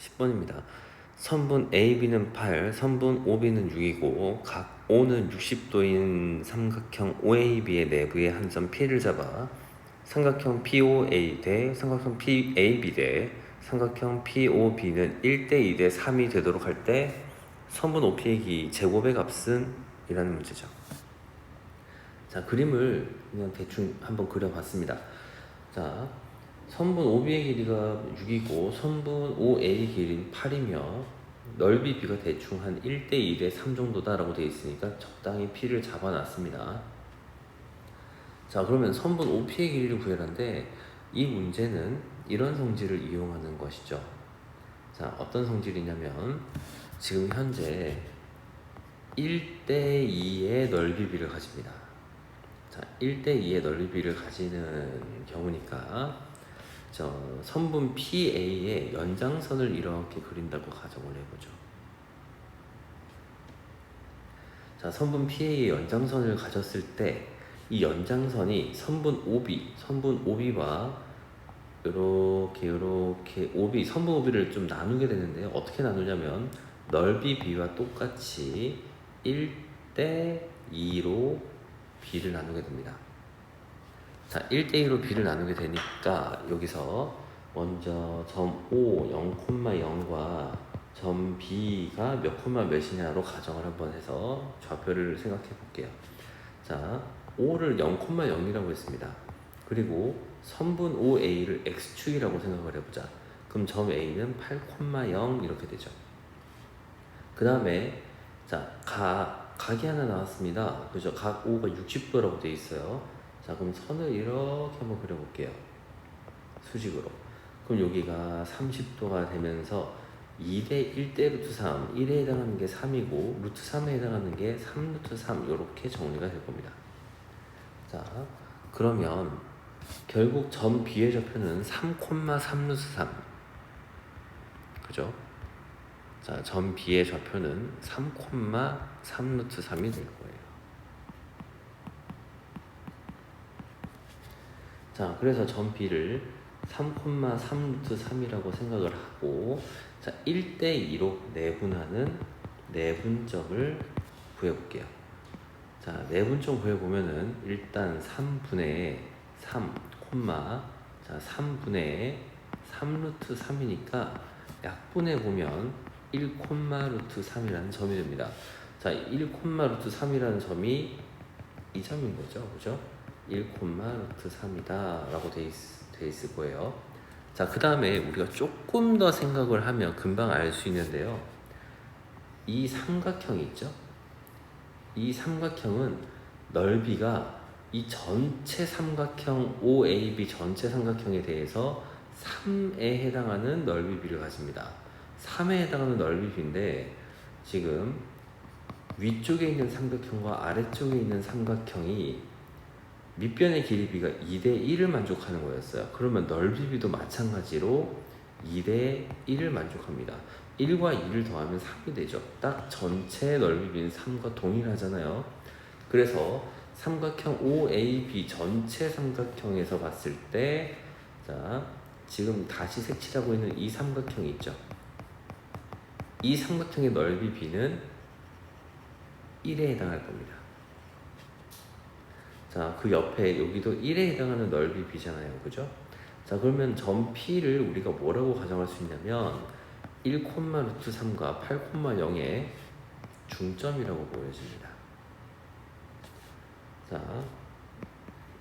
10번입니다. 선분 AB는 8, 선분 OB는 6이고 각 O는 60도인 삼각형 OAB의 내부의 한 점 P를 잡아 삼각형 POA 대 삼각형 PAB 대 삼각형 POB는 1대 2대 3이 되도록 할 때 선분 OP의 기 제곱의 값은 이라는 문제죠. 자 그림을 그냥 대충 한번 그려봤습니다. 자 선분 OB의 길이가 6이고 선분 OA 길이는 8이며 넓이 B가 대충 한 1대 2대 3 정도다 라고 되어 있으니까 적당히 P를 잡아놨습니다. 자 그러면 선분 OP의 길이를 구해라는데 이 문제는 이런 성질을 이용하는 것이죠. 자 어떤 성질이냐면 지금 현재 1대 2의 넓이 B를 가집니다. 자 1대 2의 넓이 B를 가지는 경우니까 저 선분 PA의 연장선을 이렇게 그린다고 가정을 해보죠. 자, 선분 PA의 연장선을 가졌을 때 이 연장선이 선분 OB, 선분 OB와 이렇게 이렇게 OB, 선분 OB를 좀 나누게 되는데요. 어떻게 나누냐면 넓이 B와 똑같이 1대 2로 B를 나누게 됩니다. 자, 1대2로 B를 나누게 되니까 여기서 먼저 점 O 0,0과 점 B가 몇 콤마 몇이냐로 가정을 한번 해서 좌표를 생각해 볼게요. 자, O를 0,0이라고 했습니다. 그리고 선분 OA를 X축이라고 생각을 해보자. 그럼 점 A는 8,0 이렇게 되죠. 그 다음에 자, 각, 각이 하나 나왔습니다. 그죠? 각 O가 60도라고 되어 있어요. 자, 그럼 선을 이렇게 한번 그려볼게요. 수직으로. 그럼 여기가 30도가 되면서 2대 1대 루트 3, 1에 해당하는 게 3이고 루트 3에 해당하는 게 3 루트 3 이렇게 정리가 될 겁니다. 자, 그러면 결국 점 B의 좌표는 3,3 루트 3. 그죠? 자, 점 B의 좌표는 3,3 루트 3이 될 거예요. 자, 그래서 점 B를 3,3 루트 3이라고 생각을 하고 자, 1대 2로 내분하는 내분점을 구해볼게요. 자, 내분점 구해보면은 일단 3분의 3, 콤마 자, 3분의 3 루트 3이니까 약분해 보면 1 콤마 루트 3이라는 점이 됩니다. 자, 1 콤마 루트 3이라는 점이 이 점인 거죠. 그죠? 1, 루트 3이다 라고 돼, 있, 돼 있을 거예요. 자 그 다음에 우리가 조금 더 생각을 하면 금방 알 수 있는데요. 이 삼각형이 있죠? 이 삼각형은 넓이가 이 전체 삼각형 OAB 전체 삼각형에 대해서 3에 해당하는 넓이 비를 가집니다. 3에 해당하는 넓이 비인데 지금 위쪽에 있는 삼각형과 아래쪽에 있는 삼각형이 밑변의 길이비가 2대 1을 만족하는 거였어요. 그러면 넓이비도 마찬가지로 2대 1을 만족합니다. 1과 2를 더하면 3이 되죠. 딱 전체 넓이비는 3과 동일하잖아요. 그래서 삼각형 OAB 전체 삼각형에서 봤을 때, 자, 지금 다시 색칠하고 있는 이 삼각형이 있죠. 이 삼각형의 넓이 B는 1에 해당할 겁니다. 자, 그 옆에 여기도 1에 해당하는 넓이 B잖아요. 그죠? 자, 그러면 점 P를 우리가 뭐라고 가정할 수 있냐면 1, 루트 3과 8, 0의 중점이라고 보여집니다. 자,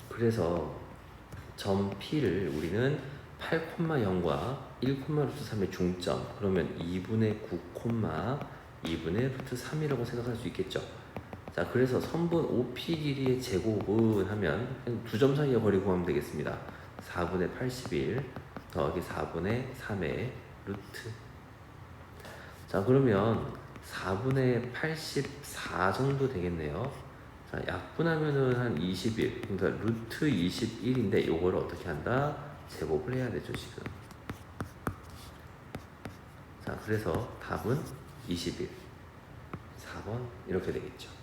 그래서 점 P를 우리는 8, 0과 1, 루트 3의 중점, 그러면 2분의 9, 2분의 루트 3이라고 생각할 수 있겠죠. 자, 그래서 선분 OP 길이의 제곱은 하면 두 점 사이의 거리 구하면 되겠습니다. 4분의 81 더하기 4분의 3의 루트. 자, 그러면 4분의 84 정도 되겠네요. 자, 약분하면은 한 21. 그러니까 루트 21인데 이걸 어떻게 한다? 제곱을 해야 되죠, 지금. 자, 그래서 답은 21. 4번 이렇게 되겠죠.